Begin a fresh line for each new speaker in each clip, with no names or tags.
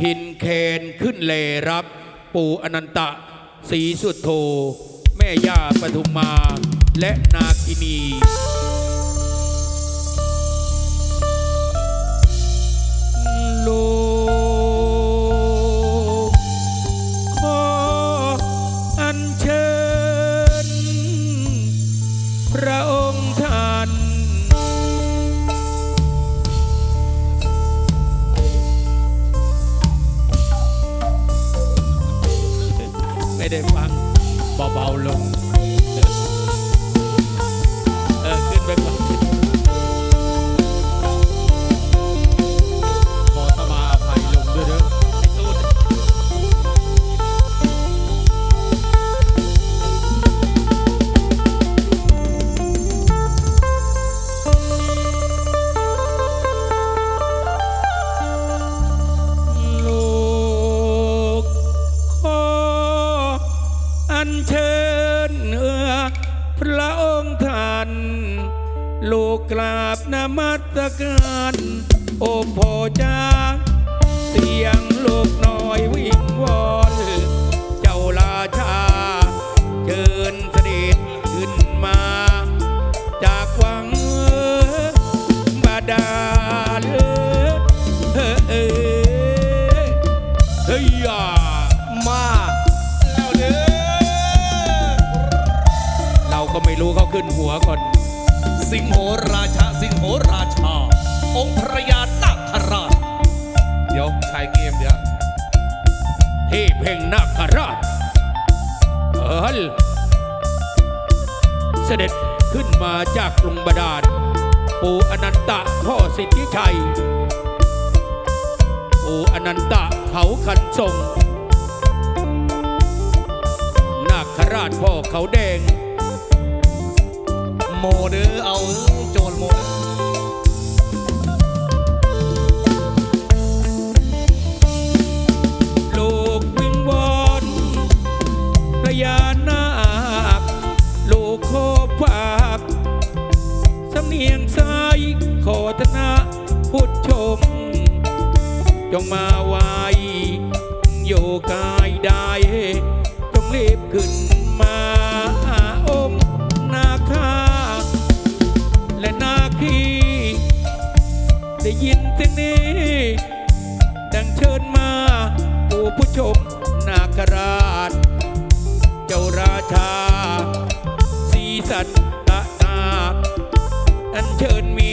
ทินเคนขึ้นเลรับ ปู่อนันตะศรีสุดโท แม่ย่าปทุมมา และนาคินี ลู เออเสด็จขึ้นมาจากกรุ
ง
บาดาลปู่อนันตะพ่อสิทธิชัยปู่อนันตะเขาคันทรงนาคราชพ่อเขาแดง
โมเดอเอาโจรโมเดอ
ขอธนาพุทธชม จงมาไวโยกายได้ จงรีบขึ้นมาองค์นาคา และนาคีได้ยินเสียงนี้ ดังเชิญมาผู้ผู้ชมนาคราช เจ้าราชา สีสันตะนาอันเชิญมี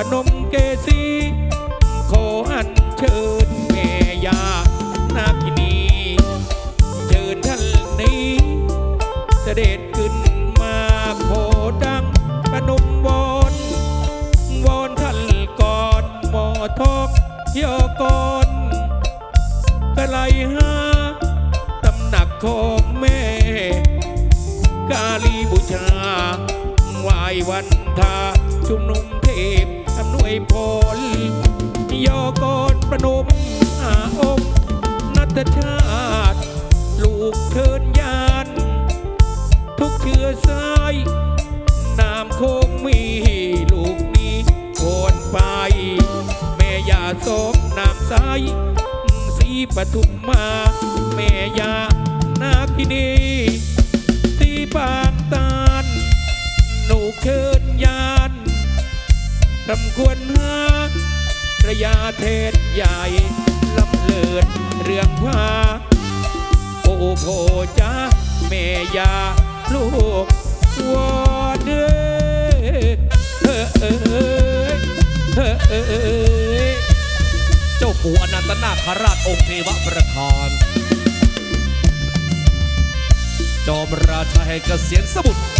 ปนมเกษีขออันเชิญแม่ยานาคินีเชิญท่านนี้ เสด็จขึ้นมาโพดังปนมวอนวอนท่านก่อนหมอทอกเที่ยวก่อนกะไลหาตำหนักของแม่ กาลีบูชาไหววันทาชุมนุมเทพ ยพรยอกรประนมอาองค์นัตชาติ ลูกเชิญยานทุกเชื้อสายนามคงมีลูกนี้โอนไป แม่ยาสมนามสายสีปทุมมา แม่ยานาคินีสีปางตานหนูเคินยาน รำควรหาระยาเทศใหญ่ลำเลิศเรื่องพาโอโพจ้าแม่ยาลูกวอนเด้อเฮ้อเอ้ยเฮ้อเอ้ย
เจ้าปู่อนันตนาคราชองค์เทวประธานจอมราชาแห่งเกษียณสมุทร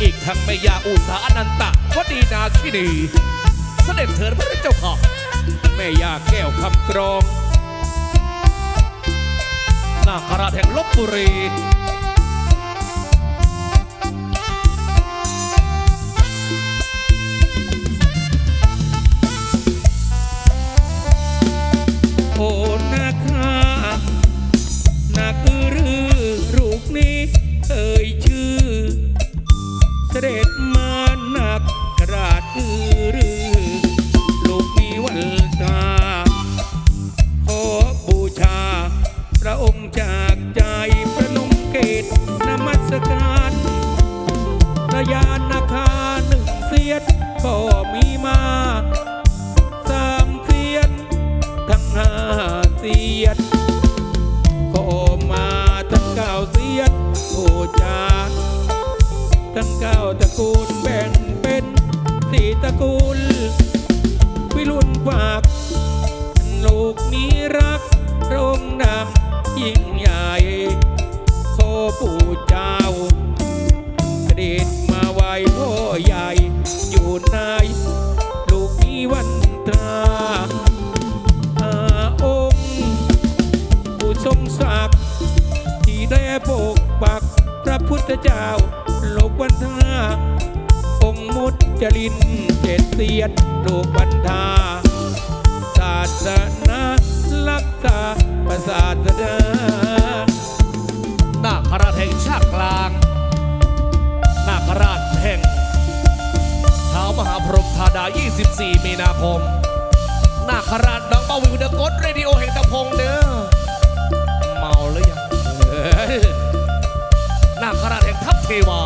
อีกทั้งแม่ยาอุสาอนันตะวดีนาคินีเสด็จเถิดพระเจ้าค่ะ
แม่ยาแก้วคำกรอง
นาคราชแห่งลบบุรี
ทั้งเก้าตระกูลแบ่งเป็นสี่ตระกูล วิรุณฝากลูกนี้รักพระองค์นำยิ่งใหญ่ขอปู่เจ้าเสด็จมาไหวพ่อใหญ่อยู่ในลูกนี้วันตราอาองค์ผู้ทรงศักดิ์ที่ได้ปกปักพระพุทธเจ้า ลกวันทาองค์มุจลินเจ็ดเสียดโลกวันทาศาสนารักษาประศาสดา
นาคราชแห่งชาติกลาง นาคราชแห่งท้าวมหาพรหมธาดา 24 มีนาคม นาคราชน้องเบาวิวเดอะกดเรดิโอแห่งตะพงเด้อเมาหรือยังเอ้ยนาคราช เทวา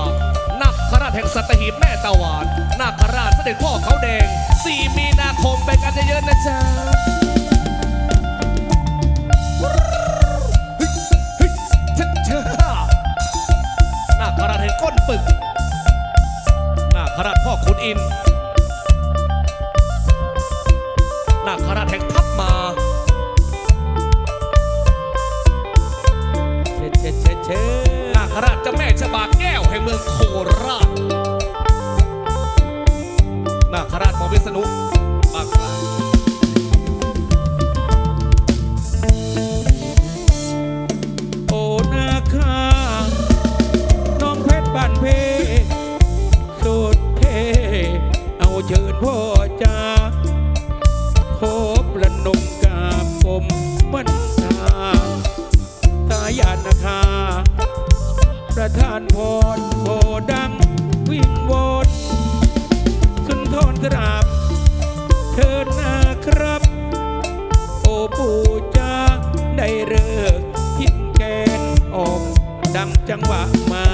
นาคราชแห่งสัตหีบแม่ตะวานนาคราชเสด็จพ่อเขาแดง 4 มีนาคมไปกันเยอะๆนะจ๊ะฮ้ยเจ้าเจ้าหน้าคราชแห่งก้นปึกนาคราชพ่อขุนอินนาคราชแห่ง
เมื
องโคราชนาคาราชของวิษณุบางกลาง
โอนาคาน้องเพชรบ้านเพสุดเท เอาเชิญพ่อจ้าขอประนมกาบมมันตาสายานาคา ประธานพรโคดังวิ่งวนสุนทรตราบเชิญนะครับ โอปู่จาได้เลิกพินแกนออก ดังจังหวะมา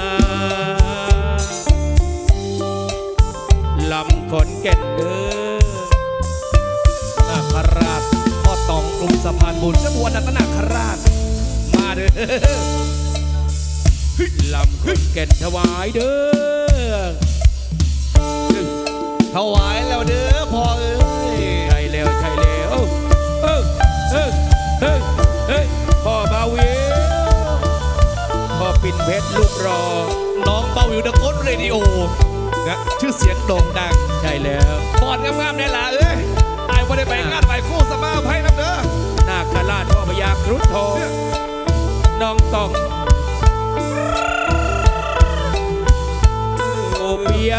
ลำขนแก่นเด้อ
นาคราชพ่อตองกลุ่มสะพานบุญเจ้าบัวนันตนาคราชมาเด้อ
ลำขอนแก่นถวายเด้อ
ถวายแล้วเด้อพ่อเอ้ย
ใช่แล้วใช่แล้วเออเออเฮ้ยเฮ้ยพ่อบาวิวพ่อปิ่นเพชรลูกรอ
น้องเบาวิวดอะโกดเรดิโอนะชื่อเสียงโด่งดัง
ใช่แล้ว
บอดงามๆเนี่ยล่ะเอ้ยไอ้วันได้ไปงานไปคู่สมาภัยนะเด้อ
นาคราชพ่อพญาครุฑทองน้องตอง เปีย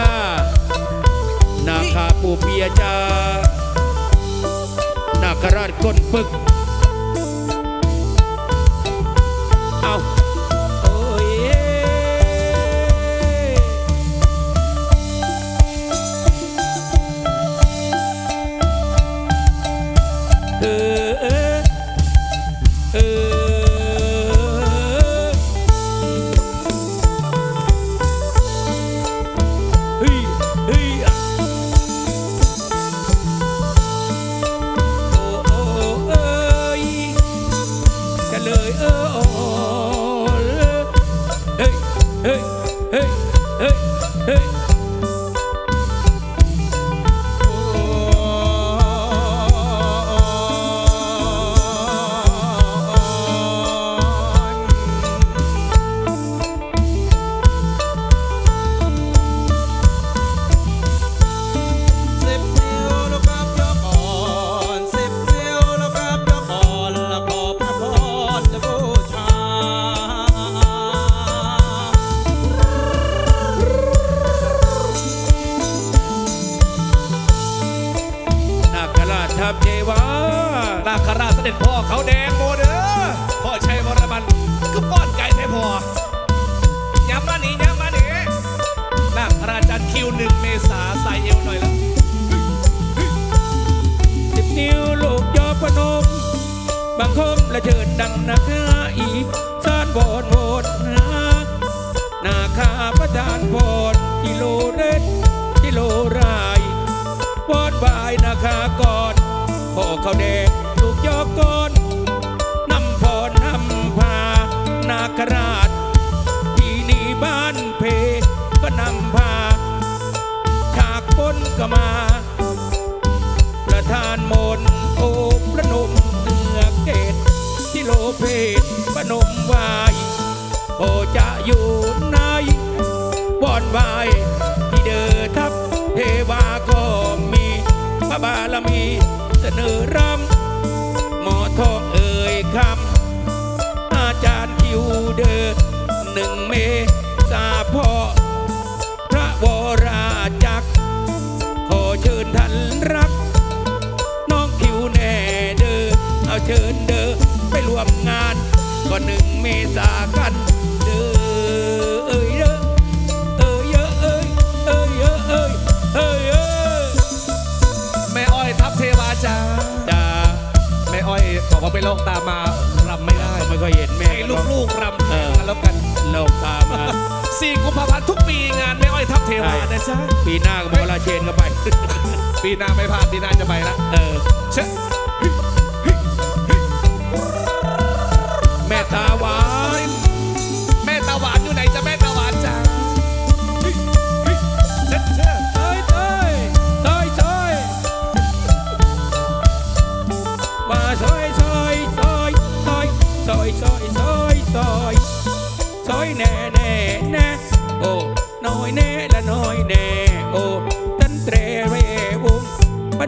นาคาปูเปียจานาคราชก้นปึก เอา
นิ้ว
หนึ่งเมษาใส่เอวหน่อยละว
สิบนิ้วลูกยอพนม บังคมและเจิดดังนาคาอีซ่านบอนโวนนานาคาประดานพรกิโลเล็ดกิโลราย วอดบายนาคาก่อนพ่อเขาแดงลูกยอก่อนนำพรนำพานาคราช กมา ประธานมนโอประนมเหนือเกตที่โลเพศประนมวายโอจะอยู่ในวอนวายที่เดินทับเทวาก็มีพระบารมีเสนอรำหมอทองเอ่ยคำอาจารย์คิวเดินหนึ่งเมษาพอ มงาน ก็หนึ่งเมษากันเด้อเอ้เด้อเอ้เออเออเออ
แม่อ้อยทับเทวาจ้า
จ้า
แม่อ้อยบอกว่าไปโลกตามมารำไม่ได้
ไม่ค่อยเห็นแม่
ให้ลู
ก
ลูกรำ
แทน
กันแล้วกัน
โลกตามมา
สี่กุมภาพันธ์ทุกปีงานแม่อ้อยทับเทวานะจ๊ะ
ปีหน้าก็บอกลาเชนก็ไป
ปีหน้าไม่พลาดปีหน้าจะไปละ
เออ
เชะ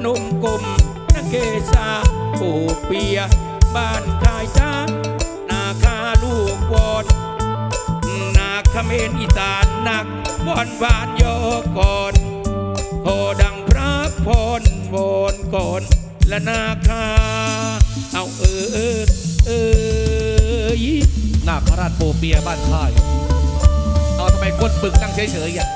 นุ่
ม
กลมนาเกษาปูเปีย บ้านชายจ้านาคาลูกวอนนาคเมนอีสานหนักวอนบานโยก่อนโอดังพระพรวอนก่อนและนาคา เอาเออเออเออ
นาคราชปูเปียบ้านค่ายเอาทำไมก้นปึกนั่งเฉยๆอ
ย่า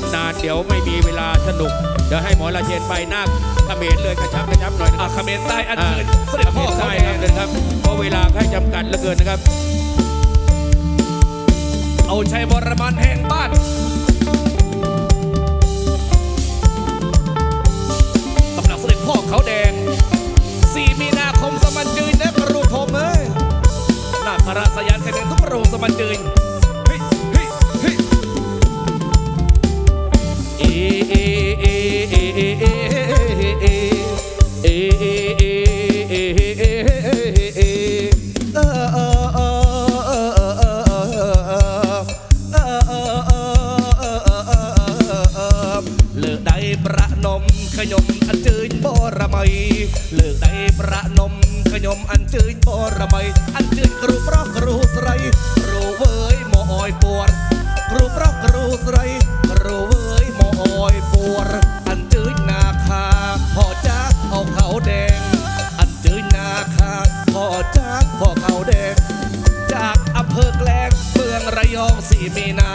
นนานเดี๋ยวไม่มีเวลาสนุก เดี๋ยวให้หมอละเชนไปหน้าเขมรเลยกระชับกระชับหน่อยนะครับค
เขมรใต้อันเชิญเสด็จพ่อ
ใต้
ช่
ครับเดินครับเพราะเวลาให้จำกัดเหลือเกินนะครับ
เอาชัยวรมันแห่งบ้านสำหรับเสด็จพ่อเขาแดงสี่มีนาคมสมันจืนและประรูพรมเอ้ยน้าคราสยานเสด็จทุกประรูสมันจืน ประนมขยมอันเจืนบรมัยเลิกได้ประนมขยมอันเจืนบรมัยอันเจืนครูเพราะครูสไรครูเว้ยหมออ้อยปวดครูเพราะครูสไรครูเว้ยหมออ้อยปวดอันเจืนนาคาพ่อจ้าเอาเขาวแดง อันเจืนนาคาพ่อจ้าพ่อเขาวแดง องสีมีนา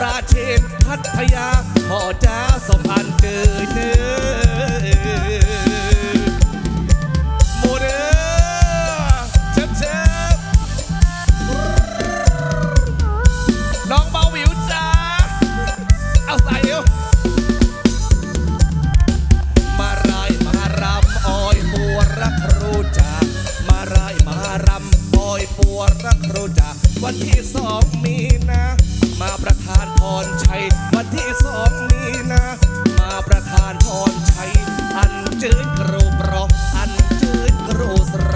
ราเชนพัทยาพ่อจ้าสมพันธ์เกยเนื้อ ที่สองมีนา มาประธานพรชัย วันที่สองมีนา มาประธานพรชัย อันเจิญครูเปราะอันเจิญครูสไร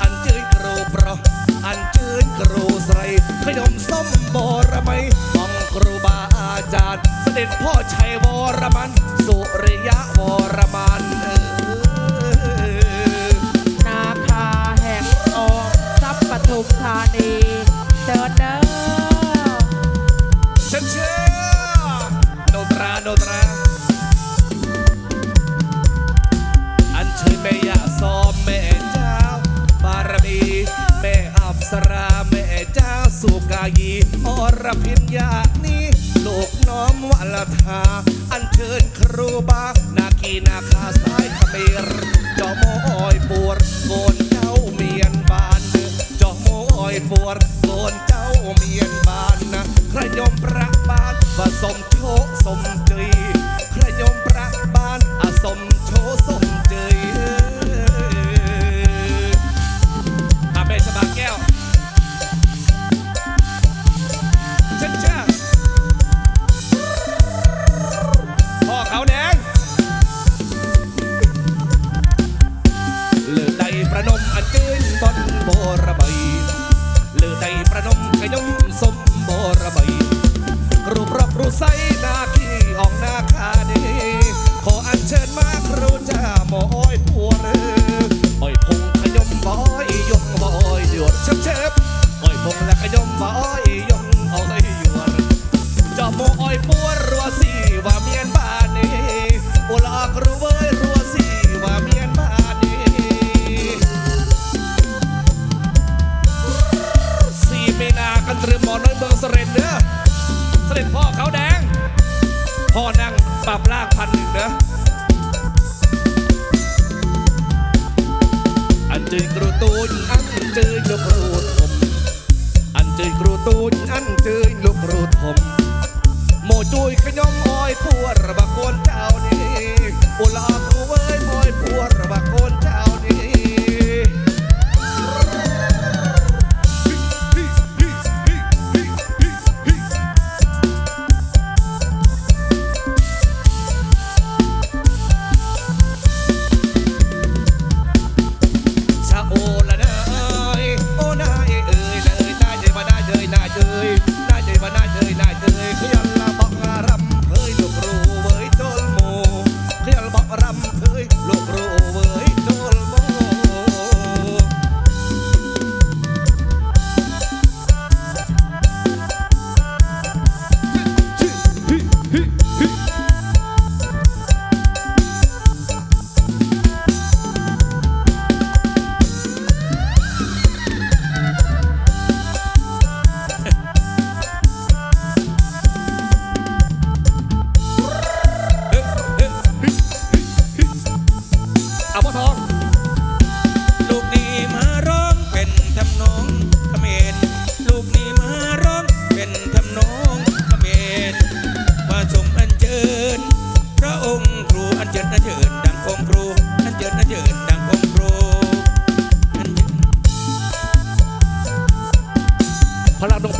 อันเจิญครูเปราะอันเจิญครูสไรขยมส้มบรมัยของครูบาอาจารย์ เสด็จพ่อชัยวรมัน สุริยะวรมันเออ
อรพินญา
นี้ลูกน้อมวัลธาอันเชิญครูบา นาคีนาคาสายขมิรจอม ปรับลากพันหนึ่งเนอะอันจืดกรูตูนอันจืดลูกครูทมอันจืดกรูตูนอันจืดลูกครูทมโมจุยขยมอ้อยพวดระบะโคนเจ้านี่อุลาคูเว้ยมอยพวด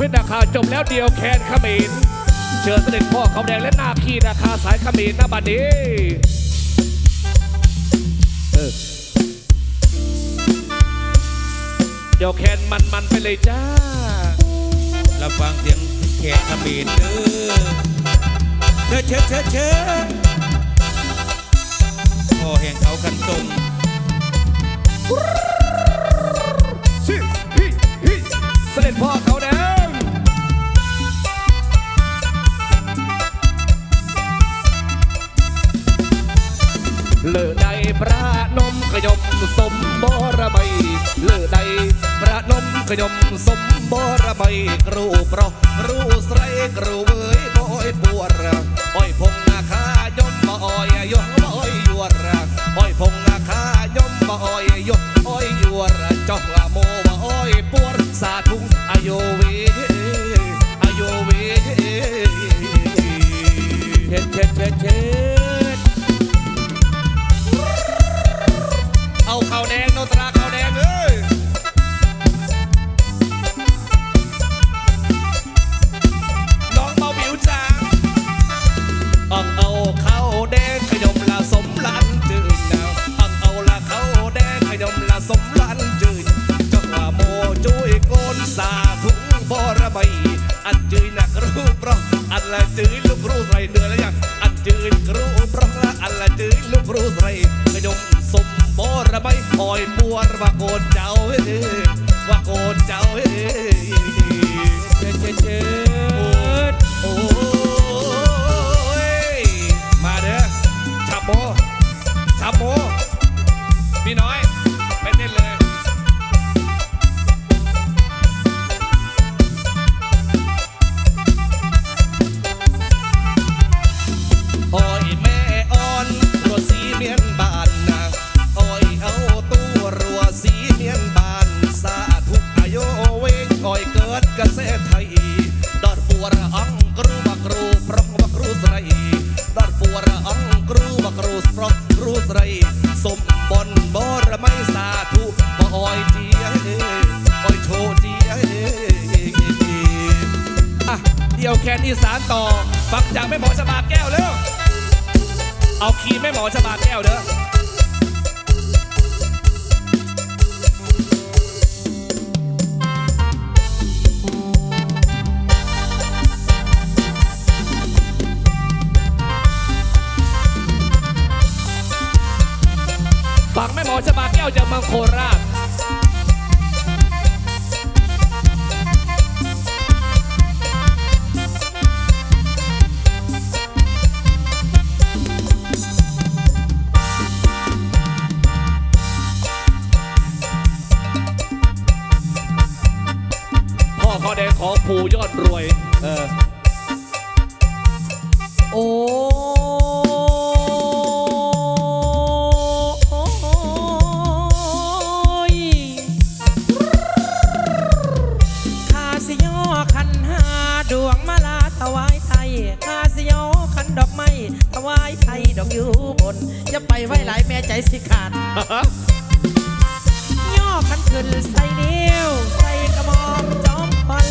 พื้
นนาคา
จบแล้วเดียวแคนขมิ้นเชิญเสด็จพ่อเขาแดงและนาคีราคาสายขมิ้นน้บัดนี้เดี๋ยวแคนมันมันไปเลยจ้าเรา
ฟังเสียงแคนขมิ้นเด้อเชิญเชิญเชิญพ่อแห่งเขาขันตรง
เสด็จพ่อ ขยมสมบระใบเลือใดประนมขยมสมบระใบครูปรอครูใสครู เอาคีย์แม่หมอจะบาดแก้วเด้อฝั่งแม่หมอจะบาดแก้วจากเมืองโคราช ภูยอดรวย เออ
โอ้ยข้าสยอคันหาดวงมาลาถวายไทยข้าสยอคันดอกไม้ถวายไทยดอกอยู่บนอย่าไปไว้หลายแม่ใจสิขาด ย่อขันขึ้นใส่เดียว ใส่กระบอกจอมปัน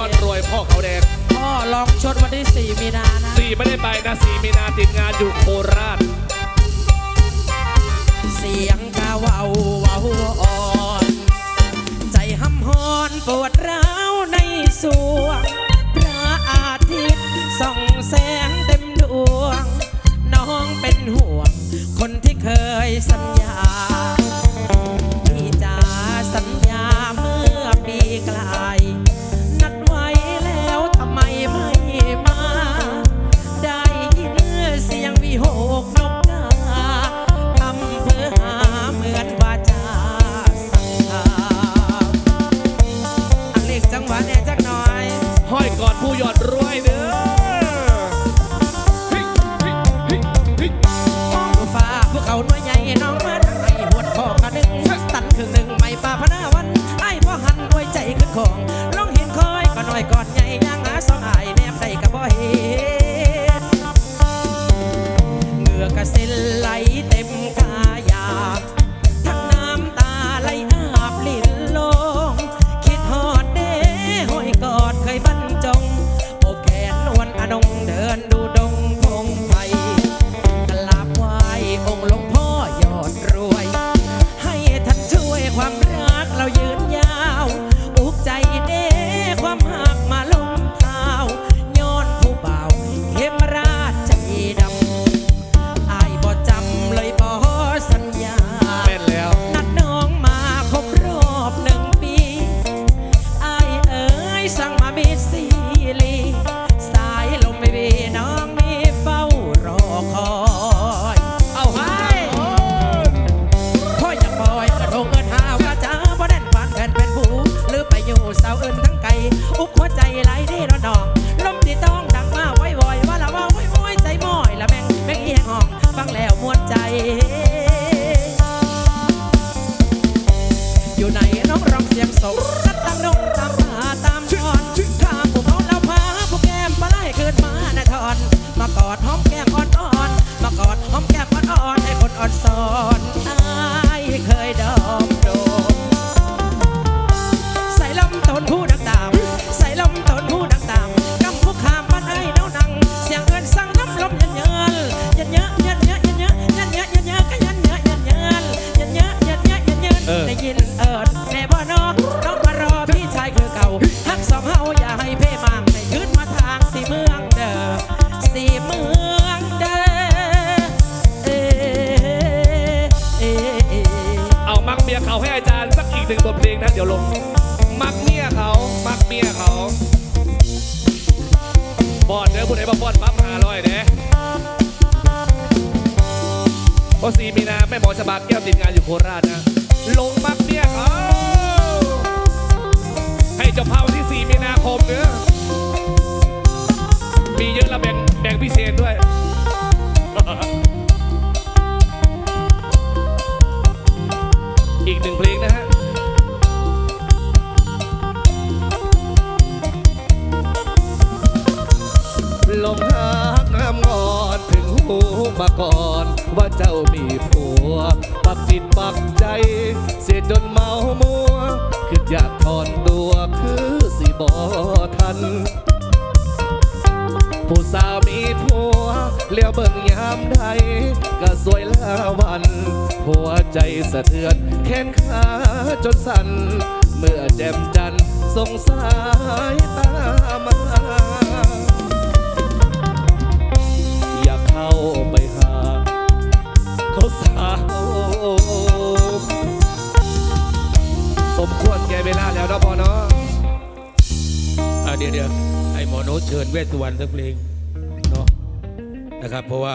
อดรวยพ่อเขาแดง
พ่อ
ลองชดวันที่ 4 มีนานะ
สี่ไม่ได้ไปนะสี่มีนาติดงานอยู่โคราช
เสียงกาวาววาวอ่อน ใจห้ำหอนปวดร้าวในสวงพระอาทิตย์ส่องแสงเต็มดวง น้องเป็นห่วง คนที่เคยสัญญา ยอ
ดรู้ เลี้ยวเบิ่งยามใดก็สวยละวัน หัวใจสะเทือนแขนขาจนสั่น เมื่อแจ่มจันสงสายตามาอยากเข้าไปหาเขาสาวสมควรแก่เวลาแล้วนะพอเนาะ
เดี๋ยวเดี๋ยวให้หมอโน้ตเชิญเวทสุวรรณสักเพลง นะครับ เพราะว่า